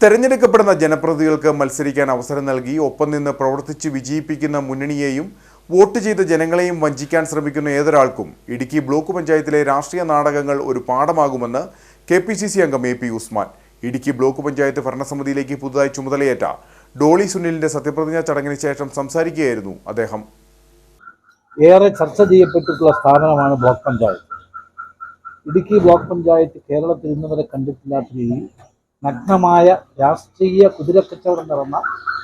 തെരഞ്ഞെടുക്കപ്പെടുന്ന ജനപ്രതിനിധികൾക്ക് മത്സരിക്കാൻ അവസരം നൽകി ഒപ്പം നിന്ന് പ്രവർത്തിച്ച് വിജയിപ്പിക്കുന്ന മുന്നണിയെയും വോട്ട് ചെയ്ത ജനങ്ങളെയും വഞ്ചിക്കാൻ ശ്രമിക്കുന്ന ഏതൊരാൾക്കും ഇടുക്കി ബ്ലോക്ക് പഞ്ചായത്തിലെ രാഷ്ട്രീയ നാടകങ്ങൾ ഒരു പാഠമാകുമെന്ന് കെ പി സി സി അംഗം A P Usman. Idukki block panchayat ഭരണസമിതിയിലേക്ക് പുതുതായി ചുമതലയേറ്റ ഡോളി സുനിലിന്റെ സത്യപ്രതിജ്ഞാ ചടങ്ങിന് ശേഷം സംസാരിക്കുകയായിരുന്നു അദ്ദേഹം. ഏറെ ചർച്ച ചെയ്യപ്പെട്ടിട്ടുള്ള സ്ഥാപനമാണ് ബ്ലോക്ക് പഞ്ചായത്ത്. ഇടുക്കി ബ്ലോക്ക് പഞ്ചായത്ത് കേരളത്തിൽ ഇന്നുവരെ കണ്ടിട്ടില്ലാത്ത രീതിയിൽ നഗ്നമായ രാഷ്ട്രീയ കുതിരക്കച്ചവടം നടന്ന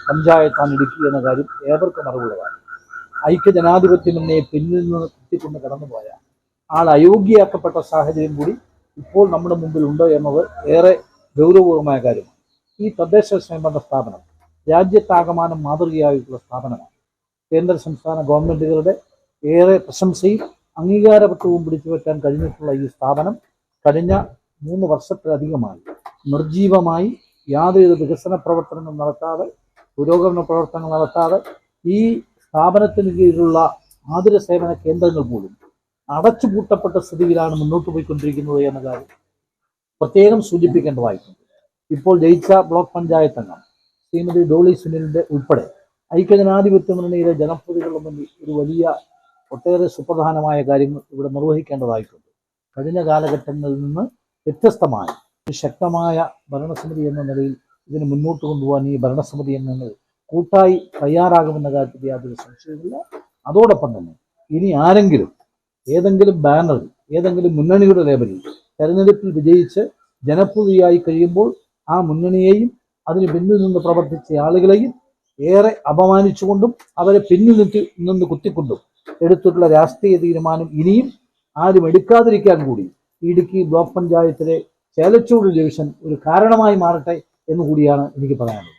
പഞ്ചായത്താണ് ഇടുക്കി എന്ന കാര്യം ഏവർക്കും അറിവുള്ളതാണ്. ഐക്യ ജനാധിപത്യ മുന്നേ പിന്നിൽ നിന്ന് കുത്തിക്കൊണ്ട് കടന്നുപോയ ആൾ അയോഗ്യയാക്കപ്പെട്ട സാഹചര്യം കൂടി ഇപ്പോൾ നമ്മുടെ മുമ്പിൽ ഉണ്ട് എന്നത് ഏറെ ഗൗരവപൂർവമായ കാര്യമാണ്. ഈ തദ്ദേശ സ്വയംഭരണ സ്ഥാപനം രാജ്യത്താകമാനം മാതൃകയായിട്ടുള്ള സ്ഥാപനമാണ്. കേന്ദ്ര സംസ്ഥാന ഗവൺമെന്റുകളുടെ ഏറെ പ്രശംസയും അംഗീകാരപത്രവും പിടിച്ചു പറ്റാൻ കഴിഞ്ഞിട്ടുള്ള ഈ സ്ഥാപനം കഴിഞ്ഞ മൂന്ന് വർഷത്തിലധികമായി നിർജീവമായി യാതൊരു വികസന പ്രവർത്തനങ്ങളും നടത്താതെ പുരോഗമന പ്രവർത്തനങ്ങൾ നടത്താതെ ഈ സ്ഥാപനത്തിന് കീഴിലുള്ള ആതുര സേവന കേന്ദ്രങ്ങൾ പോലും അടച്ചുപൂട്ടപ്പെട്ട സ്ഥിതിയിലാണ് മുന്നോട്ട് പോയിക്കൊണ്ടിരിക്കുന്നത് എന്ന കാര്യം പ്രത്യേകം സൂചിപ്പിക്കേണ്ടതായിട്ടുണ്ട്. ഇപ്പോൾ ജയിച്ച ബ്ലോക്ക് പഞ്ചായത്ത് അംഗം ശ്രീമതി ഡോളി സുനിലിന്റെ ഉൾപ്പെടെ ഐക്യജനാധിപത്യ മുന്നണിയിലെ ജനപ്രതിനിധികളുടെ മുന്നിൽ ഒരു വലിയ ഒട്ടേറെ സുപ്രധാനമായ കാര്യങ്ങൾ ഇവിടെ നിർവഹിക്കേണ്ടതായിട്ടുണ്ട്. കഴിഞ്ഞ കാലഘട്ടങ്ങളിൽ നിന്ന് വ്യത്യസ്തമായ ശക്തമായ ഭരണസമിതി എന്ന നിലയിൽ ഇതിന് മുന്നോട്ട് കൊണ്ടുപോകാൻ ഈ ഭരണസമിതി അംഗങ്ങൾ കൂട്ടായി തയ്യാറാകുമെന്ന കാര്യത്തിൽ യാതൊരു സംശയവുമില്ല. അതോടൊപ്പം തന്നെ ഇനി ആരെങ്കിലും ഏതെങ്കിലും ബാനറിൽ ഏതെങ്കിലും മുന്നണിയുടെ ലേബലിൽ തെരഞ്ഞെടുപ്പിൽ വിജയിച്ച് ജനപ്രതിയായി കഴിയുമ്പോൾ ആ മുന്നണിയെയും അതിന് പിന്നിൽ നിന്ന് പ്രവർത്തിച്ച ആളുകളെയും ഏറെ അപമാനിച്ചുകൊണ്ടും അവരെ പിന്നിൽ നിന്ന് കുത്തിക്കൊണ്ടും എടുത്തിട്ടുള്ള രാഷ്ട്രീയ തീരുമാനം ഇനിയും ആരും എടുക്കാതിരിക്കാൻ കൂടി ഇടുക്കി ബ്ലോക്ക് പഞ്ചായത്തിലെ ചേലച്ചൂട് ഡിവിഷൻ ഒരു കാരണമായി മാറട്ടെ എന്ന് കൂടിയാണ് എനിക്ക് പറയാനുള്ളത്.